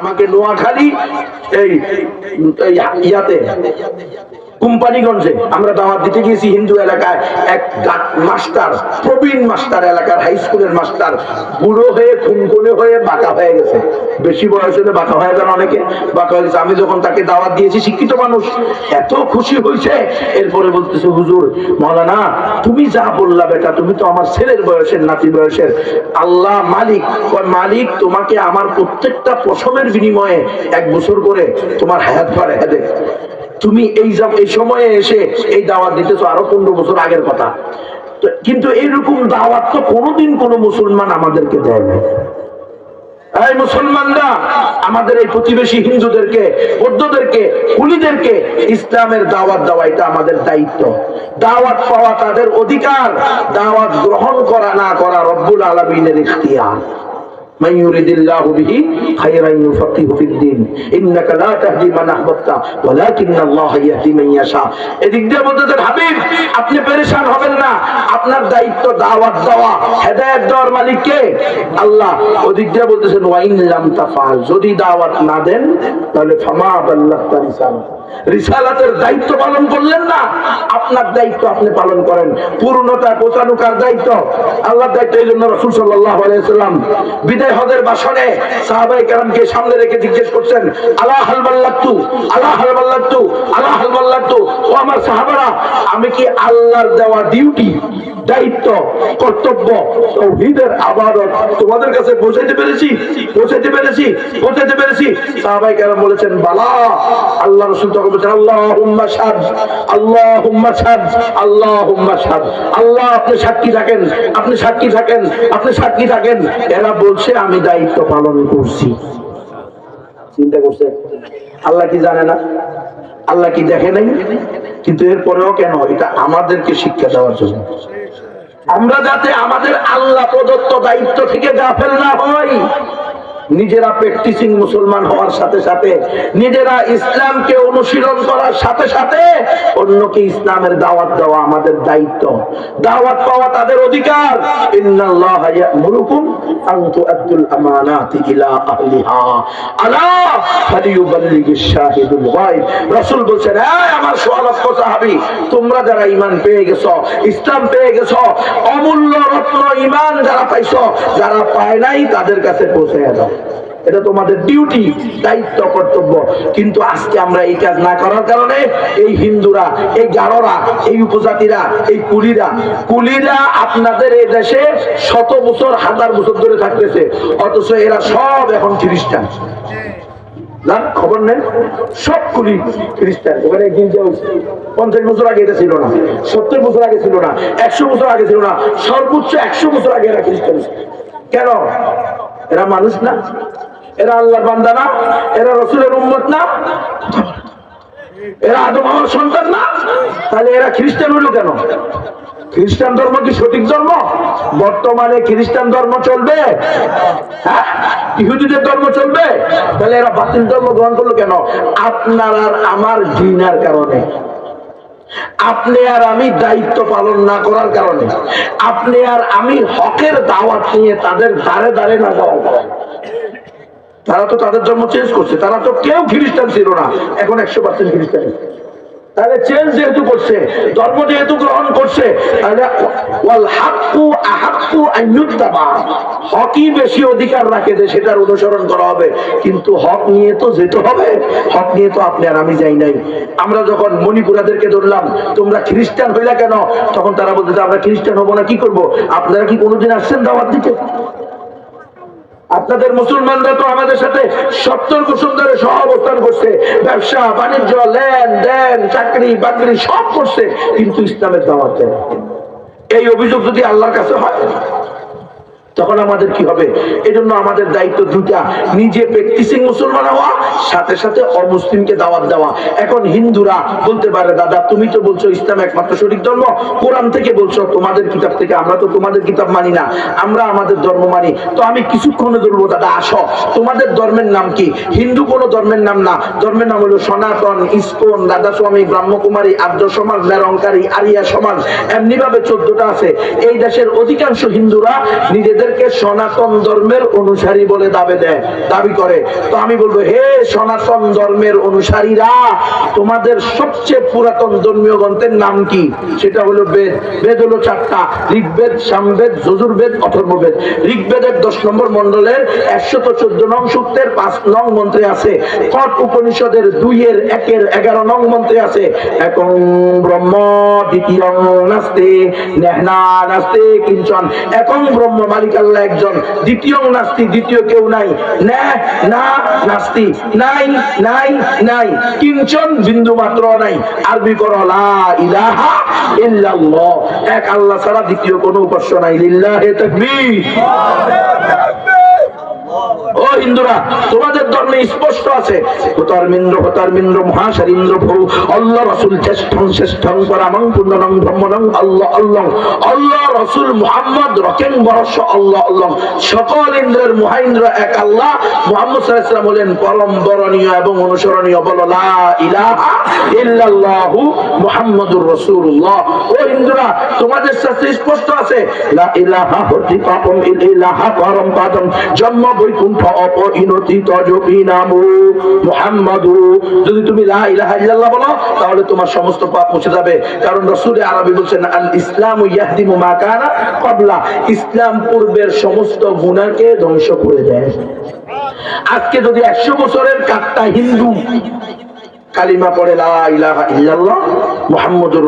আমাকে নোয়াখালী এই ইয়াতে। কোম্পানিগঞ্জে আমরা দাওয়াত দিতে গিয়েছি হিন্দু এলাকায় এক মাস্টার, প্রবীণ মাস্টার এলাকার, হাই স্কুলের মাস্টার। বুড়ো হয়ে খুনকুনে হয়ে বাঁকা হয়ে গেছে। বেশি বয়স হলে বাঁকা হয়ে যান অনেকে। বাঁকা হয়ে গেছে। আমি যখন তাকে দাওয়াত দিয়েছি, শিক্ষিত মানুষ, এত খুশি হয়েছে। এরপরে বলতেছে, হুজুর, মৌলানা, তুমি যা বললা বেটা, তুমি তো আমার ছেলের বয়সের নাতি বয়সের। আল্লাহ মালিক মালিক, তোমাকে আমার প্রত্যেকটা পশমের বিনিময়ে এক বছর করে তোমার হায়াত ভরে দেয় তুমি এই এই সময়ে এসে এই দাওয়াত দিতেছো আরও পনেরো বছর আগের কথা। কিন্তু এইরকম দাওয়াত তো কোনোদিন কোনো মুসলমান আমাদেরকে দেয় না এই মুসলমানরা আমাদের এই প্রতিবেশী হিন্দুদেরকে, বৌদ্ধদেরকে, কুলিদেরকে ইসলামের দাওয়াত দেওয়া এটা আমাদের দায়িত্ব। দাওয়াত পাওয়া তাদের অধিকার। দাওয়াত গ্রহণ করা না করা রব্বুল আলমিনের ইখতিয়ার। من يريد الله به خيرا يفقهه في الدين انك لا تهدي من احببت ولكن الله يهدي من يشاء এদিক দিয়ে বলতেছেন হাবিব আপনি পেরেশান হবেন না আপনার দায়িত্ব দাওয়াত দেওয়া হেদায়েত দেওয়ার মালিক কে আল্লাহ ওদিক দিয়ে বলতেছেন ওয়াইন লাম তাফাল যদি দাওয়াত না দেন তাহলে ফামা আল্লাহ রিসালাত রিসালাতের দায়িত্ব পালন করলেন না। আপনার দায়িত্ব আপনি পালন করেন। পূর্ণতা পৌঁছানুকার দায়িত্ব? আল্লাহর দায়িত্ব এই জন্য রসুল আলাইসাল্লাম বিদায় হদের বাসনে সাহাবাই কেরামকে সামনে রেখে জিজ্ঞেস করছেন, আল্লাহ হালবাল্লাত্তু আল্লাহ হালবাল্লাত্তু আল্লাহ হালবাল্লাত্তু ও আমার সাহাবারা, আমি কি আল্লাহর দেওয়া ডিউটি, দায়িত্ব, কর্তব্য, তৌহিদের আবাদত তোমাদের কাছে পৌঁছাইতে পেরেছি? পৌঁছাইতে পেরেছি? পৌঁছাইতে পেরেছি? সাহাবাই কেরাম বলেছেন, বালা, আল্লাহ রসুল আমি দায়িত্ব পালন করছি। চিন্তা করছে? আল্লাহ কি জানে না? আল্লাহ কি দেখে নাই? কিন্তু এরপরেও কেন? এটা আমাদেরকে শিক্ষা দেওয়ার জন্য। আমরা যাতে আমাদের আল্লাহ প্রদত্ত দায়িত্ব থেকে গাফেল না হই নিজেরা প্র্যাকটিসিং মুসলমান হওয়ার সাথে সাথে, নিজেরা ইসলামকে অনুশীলন করার সাথে সাথে অন্যকে ইসলামের দাওয়াত দেওয়া আমাদের দায়িত্ব। দাওয়াত পাওয়া তাদের অধিকার। তোমরা যারা ঈমান পেয়ে গেছো, ইসলাম পেয়ে গেছো, অমূল্য রত্ন, ঈমান যারা পাইছো, যারা পায় নাই তাদের কাছে পৌঁছে দাও। এটা তোমাদের ডিউটি দায়িত্ব, কর্তব্য। কিন্তু আজকে আমরা এই কাজ না করার কারণে এই হিন্দুরা, এই গারোরা, এই উপজাতিরা, এই কুলিরা কুলিরা আপনাদের এই দেশে শত বছর, হাজার বছর ধরে থাকতেছে। অথচ এরা সব এখন খ্রিস্টান। খবর নেই? সব কুলি খ্রিস্টান। পঞ্চাশ বছর আগে এটা ছিল না। সত্তর বছর আগে ছিল না। একশো বছর আগে ছিল না। সর্বোচ্চ একশো বছর আগে এরা খ্রিস্টান। কেন? এরা মানুষ না? এরা আল্লাহর বান্দা না, এরা রসুলের উম্মত না। এরা আদম আমার সন্তান না, তাহলে এরা খ্রিস্টান হলো কেন? খ্রিস্টান ধর্ম কি সঠিক ধর্ম? বর্তমানে খ্রিস্টান ধর্ম চলবে। হ্যাঁ? ইহুদিদের ধর্ম চলবে। তাহলে এরা বাতিল ধর্ম গ্রহণ করল কেন? আপনার আর আমার ঘৃণার কারণে। আপনি আর আমি দায়িত্ব পালন না করার কারণে। আপনি আর আমি হকের দাওয়াত নিয়ে তাদের দাঁড়ে দাঁড়ে না যাওয়ার কারণে। তারা তো তাদের জন্ম চেঞ্জ করছে। তারা তো কেউ খ্রিস্টান ছিল না। এখন একশো পার্সেন্ট খ্রিস্টান। সেটার অনুসরণ করা হবে। কিন্তু হক নিয়ে তো যেতে হবে। হক নিয়ে তো আপনি আর আমি যাই নাই। আমরা যখন মণিপুরাদেরকে ধরলাম, তোমরা খ্রিস্টান হইলা কেন? তখন তারা বলতে আমরা খ্রিস্টান হব না, কি করব? আপনারা কি কোনোদিন আসছেন দাওয়াত দিতে? আপনাদের মুসলমানরা তো আমাদের সাথে সত্তর বছর ধরে সহ অবস্থান করছে। ব্যবসা, বাণিজ্য, লেন দেন, চাকরি, বাকরি সব করছে, কিন্তু ইসলামের দাওয়াত এই অভিযোগ যদি আল্লাহর কাছে হয় তখন আমাদের কি হবে? এজন্য আমাদের দায়িত্ব দুটা নিজে প্র্যাকটিসিং মুসলমান হওয়া, সাথে সাথে অমুসলিমকে দাওয়াত দেওয়া। এখন হিন্দুরা বলতে পারে, দাদা, তুমি তো বলছো ইসলাম একমাত্র সঠিক ধর্ম। কোরআন থেকে বলছো, তোমাদের কিতাব থেকে। আমরা তো তোমাদের কিতাব মানি না। আমরা আমাদের ধর্ম মানি। তো আমি কিছুক্ষণে ধরবো দাদা, আসো। তোমাদের ধর্মের নাম কি? হিন্দু কোনো ধর্মের নাম না। ধর্মের নাম হলো সনাতন, ইস্কন রাধা স্বামী ব্রহ্মকুমারী, আর্য সমাজ নিরঙ্কারী আরিয়া সমাজ। এমনি ভাবে চোদ্দটা আছে। এই দেশের অধিকাংশ হিন্দুরা নিজেদের নিজেদেরকে সনাতন ধর্মের অনুসারী বলে দাবি দেয়, দাবি করে। তো আমি বলব, হে সনাতন ধর্মের অনুসারীরা, তোমাদের সবচেয়ে পুরাতন ধর্মীয় গ্রন্থের নাম কি? সেটা হলো বেদ। বেদ হলো চারটা। ঋগ্বেদ, সামবেদ, যজুর্বেদ, অথর্ববেদ। ঋগ্বেদের দশ নম্বর মন্ডলের একশত চোদ্দ নং সূত্রের পাঁচ নং মন্ত্রে আছে, কট উপনিষদের দুইয়ের একের এগারো নং মন্ত্রে আছে, একং ব্রহ্ম দ্বিতীয় নাস্তে, নেহনা নাস্তে কিঞ্চন। একং ব্রহ্ম মালিক আল্লাহ একজন। দ্বিতীয় নাস্তি, দ্বিতীয় কেউ নাই। না নাস্তি। নাই নাই নাই। কিঞ্চন বিন্দু মাত্র নাই। আরবি করো, লা ইলাহা এক আল্লাহ ছাড়া দ্বিতীয় কোনো উপাস্য নাই। লিল্লাহে তাকবীর। ও হিন্দুরা তোমাদের ধর্মে স্পষ্ট আছে। হতারমিন্দ্র হতারমিন্দ্র মহাশারিন্দ্র প্রভু, আল্লাহ রসুল জ্যেষ্ঠং, শ্রেষ্ঠং, পরামং পূর্ণনং ব্রহ্মণং আল্লাহ আল্লাহ আল্লাহ রসুল মুহাম্মদ রকেন বরস আল্লাহ আল্লাহ সকল ইন্দ্রের মহাইন্দ্র এক আল্লাহ। মুহাম্মদ সাল্লাল্লাহু বলেন পরম বরণীয় এবং অনুসরণীয়। বলো, লা ইলাহা ইল্লাল্লাহু মুহাম্মাদুর রাসূলুল্লাহ। ও হিন্দুরা তোমাদের শাস্ত্রে স্পষ্ট আছে। লা ইলাহা হতি পাপম ইলাহা পরম পাদম। জন্ম বৈকুণ্ঠ যদি তুমি বলো, তাহলে তোমার সমস্ত পাপ মুছে যাবে। কারণ রসুলের আরবি বলছেন আল ইসলাম ইয়াহদিমু ক্বাবলা। ইসলাম পূর্বের সমস্ত গুণাকে ধ্বংস করে দেয়। আজকে যদি একশো বছরের কাটটা হিন্দু কালিমা পড়ে মুহাম্মদুর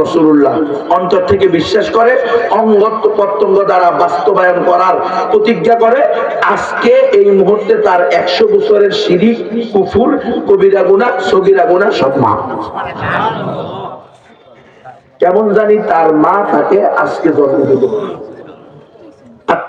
অন্তর থেকে বিশ্বাস করে অঙ্গ প্রত্যঙ্গ দ্বারা বাস্তবায়ন করার প্রতিজ্ঞা করে, আজকে এই মুহূর্তে তার একশো বছরের শিরিক, কুফুর, কবিরা গুনাহ, সগিরা গুনাহ সব মা। কেমন জানি তার মা তাকে আজকে জন্ম দেবে।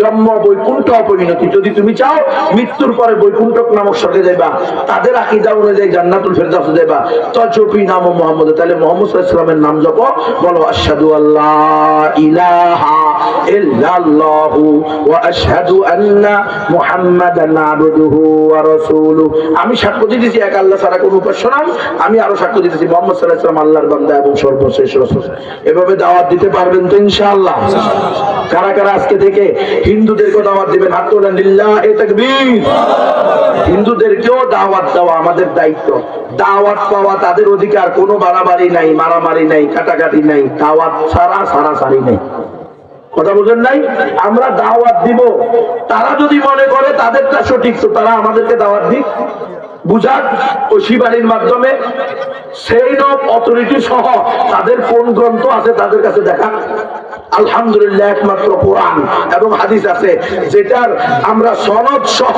জন্ম বৈকুণ্ঠ অপরিণতি। যদি তুমি চাও, মৃত্যুর পরে বৈকুণ্ঠক নামক সকে যাইবা, তাদের আকিদা অনুযায়ী জান্নাতুল ফেরদাউসে যাইবা। তজপি নাম মোহাম্মদ, তাহলে মোহাম্মদ সাল্লামের নাম জপ, বলো, আশহাদু আল্লাহ ইলাহা ইল্লাল্লাহু ওয়া আশহাদু আন্না মুহাম্মাদান আবদুহু ওয়া রাসূলুহু। আমি সাক্ষ্য দিতেছি, এক আল্লাহ ছাড়া কোনো উপাস্য আমি আরও সাক্ষ্য দিতেছি, মোহাম্মদ সাল্লাল্লাহু আলাইহি আল্লাহর বান্দা এবং সর্বশেষ রাসূল। এভাবে দাওয়াত দিতে পারবেন তো ইনশাআল্লাহ। কারা কারা আজকে থেকে হিন্দুদেরকে দাওয়াত দিবেন? হাত তোলেন, লিল্লাহে তাকবীর। হিন্দুদেরকেও দাওয়াত দেওয়া আমাদের দায়িত্ব। দাওয়াত পাওয়া তাদের অধিকার, কোনো বাড়াবাড়ি নাই, মারামারি নাই, কাটাকাটি নাই, দাওয়াত ছাড়া সারাসারি নাই। কথা বুঝেন নাই? আমরা দাওয়াত দিব। তারা যদি মনে করে তাদেরটা সঠিক, তো তারা আমাদেরকে দাওয়াত দিক। বুঝাক ও শিবানীর মাধ্যমে সেই নব অথরিটি সহ তাদের কোন গ্রন্থ আছে তাদের কাছে দেখা আলহামদুলিল্লাহ একমাত্র কোরআন এবং হাদিস আছে, যেটার আমরা সনদ সহ,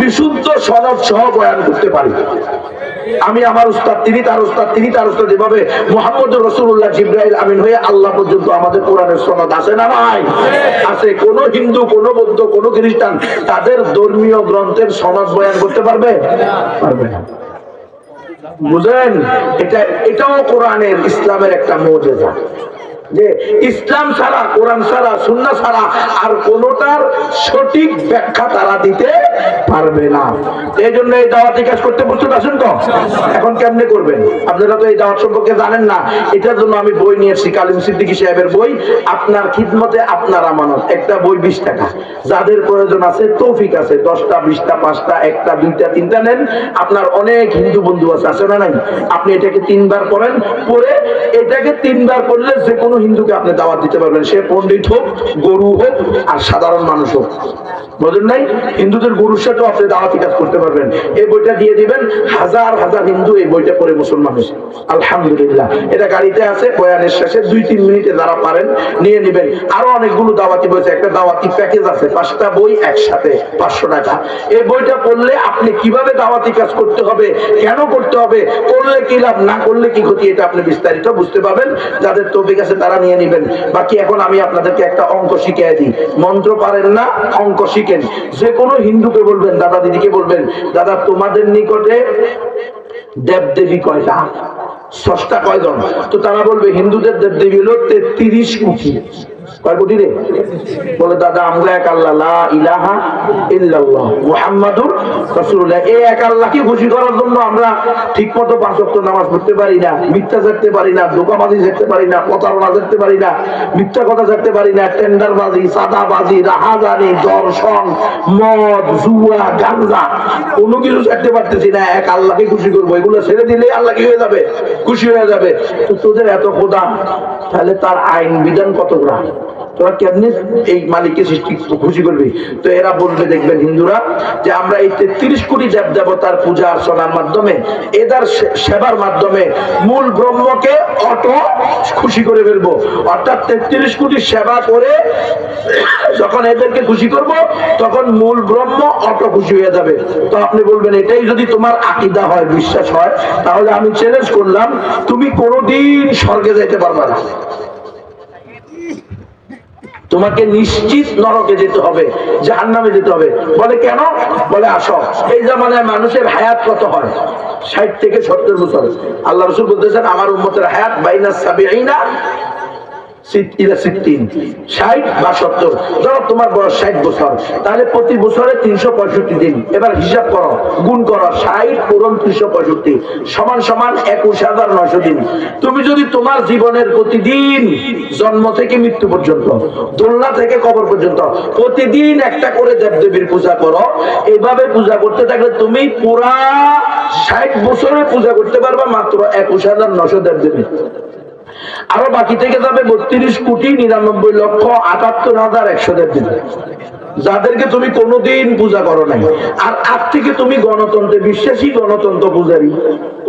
বিশুদ্ধ সনদ সহ বয়ান করতে পারি। আমি আমার উস্তাদ, তিনি তার উস্তাদ, তিনি তার উস্তাদ মোহাম্মদ রসুল্লাহ আমিন হয়ে আল্লাহ পর্যন্ত আমাদের কোরআনের সনদ আছে না ভাই আছে, কোন হিন্দু, কোন বৌদ্ধ, কোন খ্রিস্টান তাদের ধর্মীয় গ্রন্থের সনদ বয়ান করতে পারবে? পারবে বুঝেন এটা, এটাও কোরআনের, ইসলামের একটা মৌজেজা। যে ইসলাম ছাড়া, কোরআন ছাড়া সুন্না ছাড়া আর কোনটার সঠিক ব্যাখ্যা তারা দিতে পারবে না। এই জন্য এই দাওয়াতি কাজ করতে প্রস্তুত আছেন তো? এখন কেমনে করবেন? আপনারা তো এই দাওয়াত সম্পর্কে জানেন না। এটার জন্য আমি বই নিয়ে এসেছি কালিম সিদ্দিকী সাহেবের বই। আপনার খিদমতে আপনার আমানত। একটা বই বিশ টাকা। যাদের প্রয়োজন আছে, তৌফিক আছে। দশটা, বিশটা, পাঁচটা, একটা, দুইটা, তিনটা নেন। আপনার অনেক হিন্দু বন্ধু আছে আছে না নাই? আপনি এটাকে তিনবার পড়েন, পড়ে এটাকে তিনবার পড়লে যে কোনো হিন্দুকে আপনি দাওয়াত দিতে পারবেন। সে পণ্ডিত হোক, গরু হোক, আর সাধারণ মানুষ হোক। বুঝলেন নাই? হিন্দুদের গরুর সাথেও আপনি দাওয়াতি কাজ করতে পারবেন। এই বইটা দিয়ে দিবেন, হাজার হাজার হিন্দু এই বইটা পড়ে মুসলমান হয়েছে। আলহামদুলিল্লাহ। এটা গাড়িতে আছে, বয়ানের শেষে দুই তিন মিনিটে যারা পারেন, নিয়ে নেবেন। আরও অনেকগুলো দাওয়াতি বই একটা দাওয়াতি প্যাকেজ আছে, পাঁচটা বই একসাথে, পাঁচশো টাকা। এই বইটা পড়লে আপনি কীভাবে দাওয়াতি কাজ করতে হবে, কেন করতে হবে, করলে কি লাভ, না করলে কি ক্ষতি, এটা আপনি বিস্তারিত বুঝতে পারবেন। যাদের তৌফিক আছে তারা নিয়ে নেবেন। বাকি এখন আমি আপনাদেরকে একটা অঙ্ক শিখিয়ে দিই। মন্ত্র পারেন না, অঙ্ক শিখেন। যে কোনো হিন্দুকে বলবেন, দাদা দিদিকে বলবেন, দাদা, তোমাদের নিকটে দেব দেবদেবী কয়টা? স্রষ্টা কয়জন? তো তারা বলবে, হিন্দুদের দেব দেবী হলো তেত্রিশ কোটি দর্শন, মদ, জুয়া কোনো কিছু ছাড়তে পারতেছি না। এক আল্লাহকে খুশি করব, এগুলো ছেড়ে দিলে আল্লাহ কি হয়ে যাবে, খুশি হয়ে যাবে। তোদের এত খোদা, তাহলে তার আইন বিধান কতগুলা? তোরা এই মালিককে সৃষ্টি খুশি করবি? তো এরা বলবে দেখবেন হিন্দুরা, যে আমরা এই তেত্রিশ কোটি দেব দেবতার পূজা অর্চনার মাধ্যমে সেবার মাধ্যমে মূল ব্রহ্মকে খুশি করে ফেলব। অর্থাৎ তেত্রিশ কোটি সেবা করে যখন এদেরকে খুশি করব, তখন মূল ব্রহ্ম অট খুশি হয়ে যাবে। তো আপনি বলবেন, এটাই যদি তোমার আকিদা হয়, বিশ্বাস হয়, তাহলে আমি চ্যালেঞ্জ করলাম, তুমি কোনোদিন স্বর্গে যেতে পারবে না। তোমাকে নিশ্চিত নরকে যেতে হবে, জাহান্নামে যেতে হবে। বলে কেন? বলে আসো। এই জামানায় মানুষের হায়াত কত হয়? ষাট থেকে সত্তর বছর। আল্লাহ রসুল বলতেছেন, আমার উম্মতের হায়াত বাইনা সাবিআইনা তুমি যদি তোমার জীবনের প্রতিদিন জন্ম থেকে মৃত্যু পর্যন্ত, দোলনা থেকে কবর পর্যন্ত প্রতিদিন একটা করে দেবদেবীর পূজা করো এইভাবে পূজা করতে থাকলে তুমি পুরা ষাট বছরে পূজা করতে পারবা মাত্র একুশ হাজার নশো দেবদেবী। আরও বাকি থেকে যাবে বত্রিশ কোটি নিরানব্বই লক্ষ আটাত্তর হাজার একশো যাদেরকে তুমি কোনোদিন পূজা করো নাই। আর আজ থেকে তুমি গণতন্ত্রে বিশ্বাসী গণতন্ত্র পূজারি।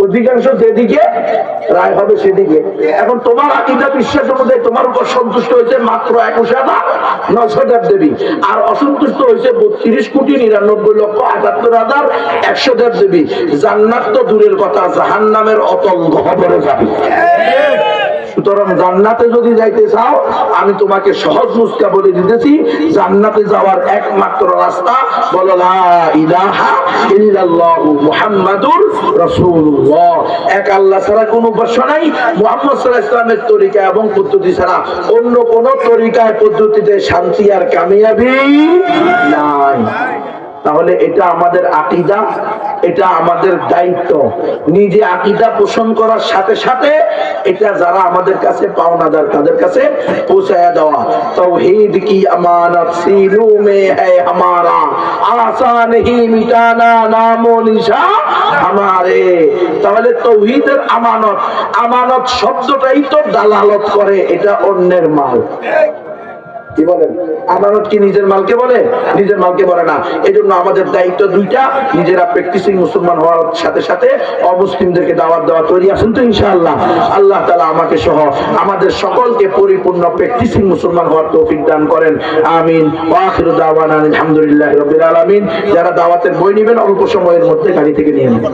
অধিকাংশ যেদিকে, রায় হবে সেদিকে। এখন তোমার আকিদা বিশ্বাস অনুযায়ী তোমার উপর সন্তুষ্ট হয়েছে মাত্র একুশ হাজার নশো দেব দেবী। আর অসন্তুষ্ট হয়েছে বত্রিশ কোটি নিরানব্বই লক্ষ আটাত্তর হাজার একশো দেব দেবী। জান্নাত তো দূরের কথা জাহান নামের অতল গহবরে যাবে। সুতরাং জান্নাতে যদি যাইতে চাও, আমি তোমাকে সহজ নুস্কা বলে দিতেছি, জান্নাতে যাওয়ার একমাত্র রাস্তা বলো পদ্ধতি ছাড়া অন্য কোন তরিকায়, পদ্ধতিতে শান্তি আর কামিয়াবি নাই। তাহলে এটা আমাদের আকিদা, এটা আমাদের দায়িত্ব। নিজে আকিদা পোষণ করার সাথে সাথে এটা যারা আমাদের কাছে পাওনাদার, তাদের কাছে পৌঁছায়া দেওয়া। তৌহিদ কি আমানত? শব্দটাই তো দালালত করে, এটা অন্যের মাল। কি বলেন? আমানত কি নিজের মালকে বলে? নিজের মালকে বলে না। এই আমাদের দায়িত্ব দুইটা। নিজেরা প্র্যাকটিসিং মুসলমান হওয়ার সাথে সাথে অমুসলিমদেরকে দাওয়াত দেওয়া তৈরি আছেন তো ইনশাআল্লাহ। আল্লাহ তালা আমাকে সহ আমাদের সকলকে পরিপূর্ণ প্র্যাকটিসিং মুসলমান হওয়ার তৌফিক দান করেন। আমিন। ওয়াখিরু দাওয়ানা আলহামদুলিল্লাহ রবিল আলামিন। যারা দাওয়াতের বই নেবেন, অল্প সময়ের মধ্যে গাড়ি থেকে নিয়ে নেবেন।